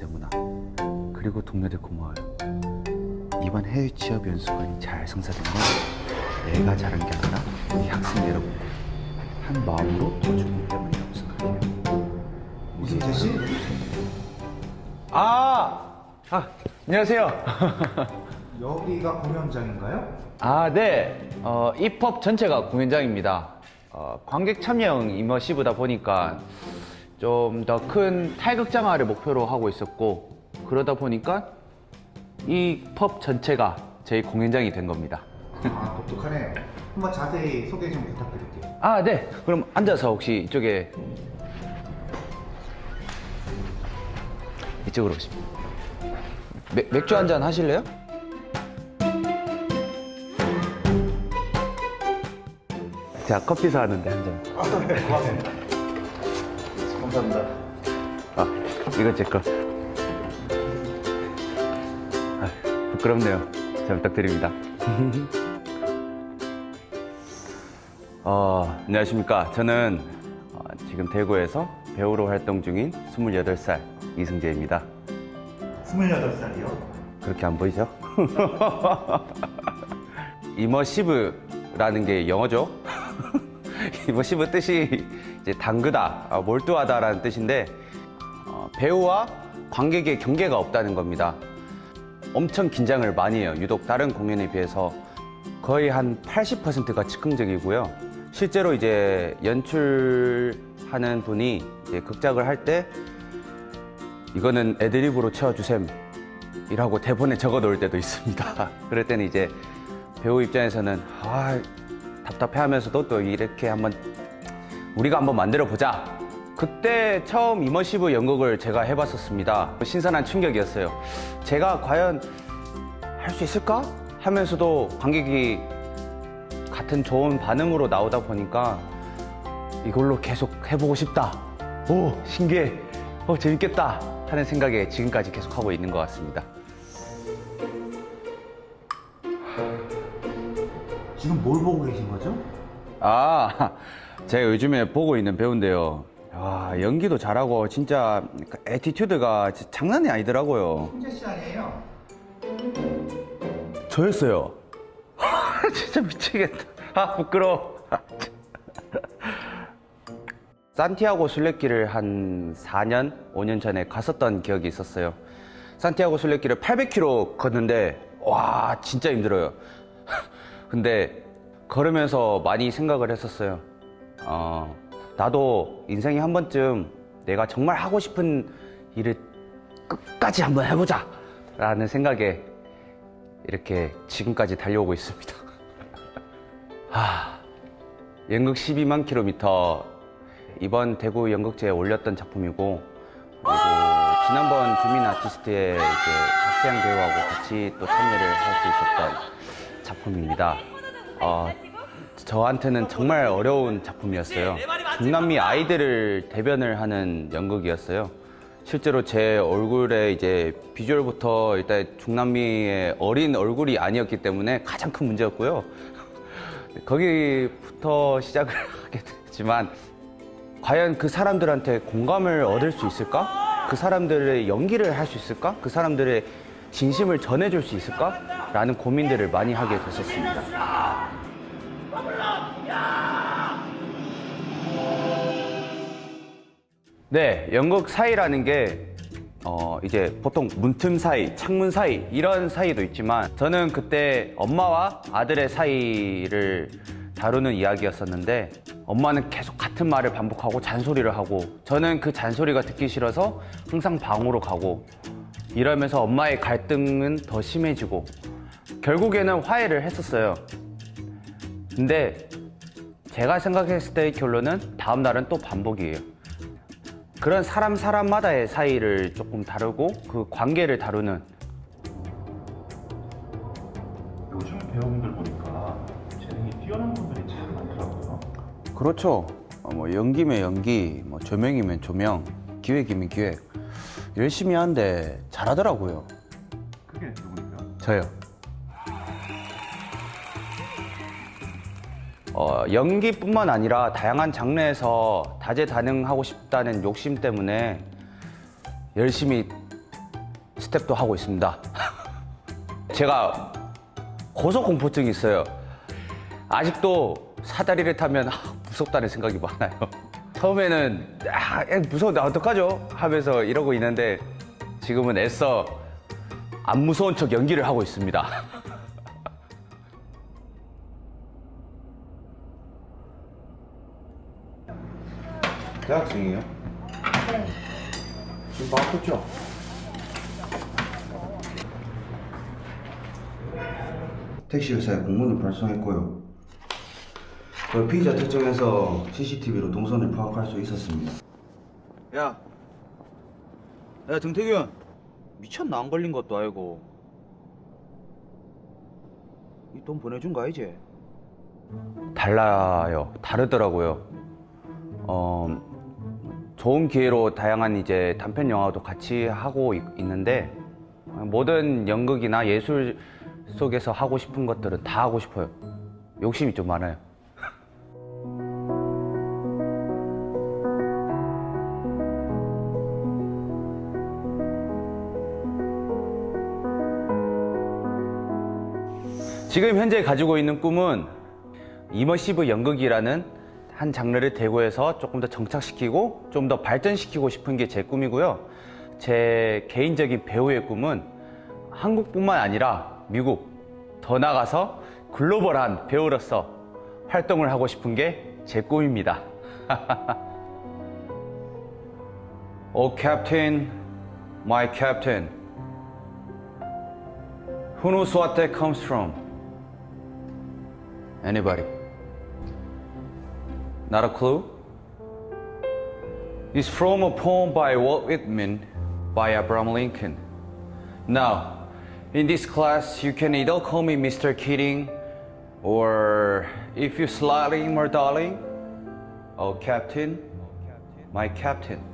때문에 그리고 동료들 고마워요. 이번 해외 취업 연수관이 잘 성사된 건 내가 잘한 게 아니라 우리 학생 여러분들 한 마음으로 도와주기 때문이라고 생각해요. 이승재 씨? 아, 아 안녕하세요. 여기가 공연장인가요? 아, 네. 어, 입법 전체가 공연장입니다. 어, 관객 참여형 이머시브다 보니까 좀 더 큰 탈극장화를 목표로 하고 있었고 그러다 보니까 이 펍 전체가 저희 공연장이 된 겁니다. 아, 독특하네요. 한번 자세히 소개 좀 부탁드릴게요. 아, 네. 그럼 앉아서 혹시 이쪽에 이쪽으로 맥, 맥주 한 잔 하실래요? 제가 커피 사왔는데 한 잔. 아, 네, 고맙습니다. 감사합니다. 아, 이거 제 거. 아, 부끄럽네요. 잘 부탁드립니다. 어, 안녕하십니까. 저는 어, 지금 대구에서 배우로 활동 중인 28살 이승재입니다. 28살이요? 그렇게 안 보이죠? 이머시브라는 게 영어죠. 이머시브 뜻이 이제 당그다, 아, 몰두하다라는 뜻인데 어, 배우와 관객의 경계가 없다는 겁니다. 엄청 긴장을 많이 해요. 유독 다른 공연에 비해서 거의 한 80%가 즉흥적이고요. 실제로 이제 연출하는 분이 이제 극작을 할 때 이거는 애드립으로 채워주셈 이라고 대본에 적어 놓을 때도 있습니다. 그럴 때는 이제 배우 입장에서는 아, 답답해 하면서도 또 이렇게 한번 우리가 한번 만들어 보자. 그때 처음 이머시브 연극을 제가 해봤었습니다. 신선한 충격이었어요. 제가 과연 할 수 있을까? 하면서도 관객이 같은 좋은 반응으로 나오다 보니까 이걸로 계속 해보고 싶다. 오, 신기해. 어, 재밌겠다. 하는 생각에 지금까지 계속 하고 있는 것 같습니다. 지금 뭘 보고 계신 거죠? 아, 제가 요즘에 보고 있는 배우인데요. 아, 연기도 잘하고 진짜 에티튜드가 진짜 장난이 아니더라고요. 승재 씨 아니에요? 저였어요. 진짜 미치겠다. 아, 부끄러워. 산티아고 순례길을 한 4년, 5년 전에 갔었던 기억이 있었어요. 산티아고 순례길을 800km 걷는데, 와, 진짜 힘들어요. 근데 걸으면서 많이 생각을 했었어요. 어, 나도 인생에 한 번쯤 내가 정말 하고 싶은 일을 끝까지 한번 해보자! 라는 생각에 이렇게 지금까지 달려오고 있습니다. 하, 연극 12만 킬로미터 이번 대구 연극제에 올렸던 작품이고 그리고 지난번 주민 아티스트의 이제 박세양 배우하고 같이 또 참여를 할 수 있었던 작품입니다. 어, 저한테는 정말 어려운 작품이었어요. 중남미 아이들을 대변을 하는 연극이었어요. 실제로 제 얼굴에 이제 비주얼부터 일단 중남미의 어린 얼굴이 아니었기 때문에 가장 큰 문제였고요. 거기부터 시작을 하게 됐지만 과연 그 사람들한테 공감을 얻을 수 있을까? 그 사람들의 연기를 할 수 있을까? 그 사람들의 진심을 전해줄 수 있을까? 라는 고민들을 많이 하게 됐었습니다. 네, 연극 사이라는 게 어, 이제 보통 문틈 사이, 창문 사이 이런 사이도 있지만 저는 그때 엄마와 아들의 사이를 다루는 이야기였었는데 엄마는 계속 같은 말을 반복하고 잔소리를 하고 저는 그 잔소리가 듣기 싫어서 항상 방으로 가고 이러면서 엄마의 갈등은 더 심해지고 결국에는 화해를 했었어요. 근데 제가 생각했을 때의 결론은 다음 날은 또 반복이에요. 그런 사람 사람마다의 사이를 조금 다루고 그 관계를 다루는 요즘 배우분들 보니까 재능이 뛰어난 분들이 참 많더라고요. 그렇죠. 어, 뭐 연기면 연기, 뭐 조명이면 조명, 기획이면 기획 열심히 하는데 잘하더라고요. 그게 누구니까? 저요. 어, 연기뿐만 아니라 다양한 장르에서 다재다능하고 싶다는 욕심 때문에 열심히 스텝도 하고 있습니다. 제가 고소공포증이 있어요. 아직도 사다리를 타면 아, 무섭다는 생각이 많아요. 처음에는 아, 야, 무서운데 어떡하죠? 하면서 이러고 있는데 지금은 애써 안 무서운 척 연기를 하고 있습니다. 대학생이에요? 네. 지금 바쁘죠? 택시 회사에 공문을 발송했고요. 그 피의자 특정해서 CCTV로 동선을 파악할 수 있었습니다. 야, 야 등태균, 미쳤나 안 걸린 것도 아니고 이 돈 보내준 거 아니지? 달라요. 다르더라고요. 어, 좋은 기회로 다양한 이제 단편 영화도 같이 하고 있, 있는데 모든 연극이나 예술 속에서 하고 싶은 것들은 다 하고 싶어요. 욕심이 좀 많아요. 지금 현재 가지고 있는 꿈은 이머시브 연극이라는 한 장르를 대구해서 조금 더 정착시키고 좀 더 발전시키고 싶은 게 제 꿈이고요. 제 개인적인 배우의 꿈은 한국뿐만 아니라 미국, 더 나가서 글로벌한 배우로서 활동을 하고 싶은 게 제 꿈입니다. oh, Captain, my Captain. Who knows what that comes from? Anybody? Not a clue? It's from a poem by Walt Whitman by Abraham Lincoln. Now, in this class, you can either call me Mr. Keating or if you slightly more darling, oh, Captain, my Captain.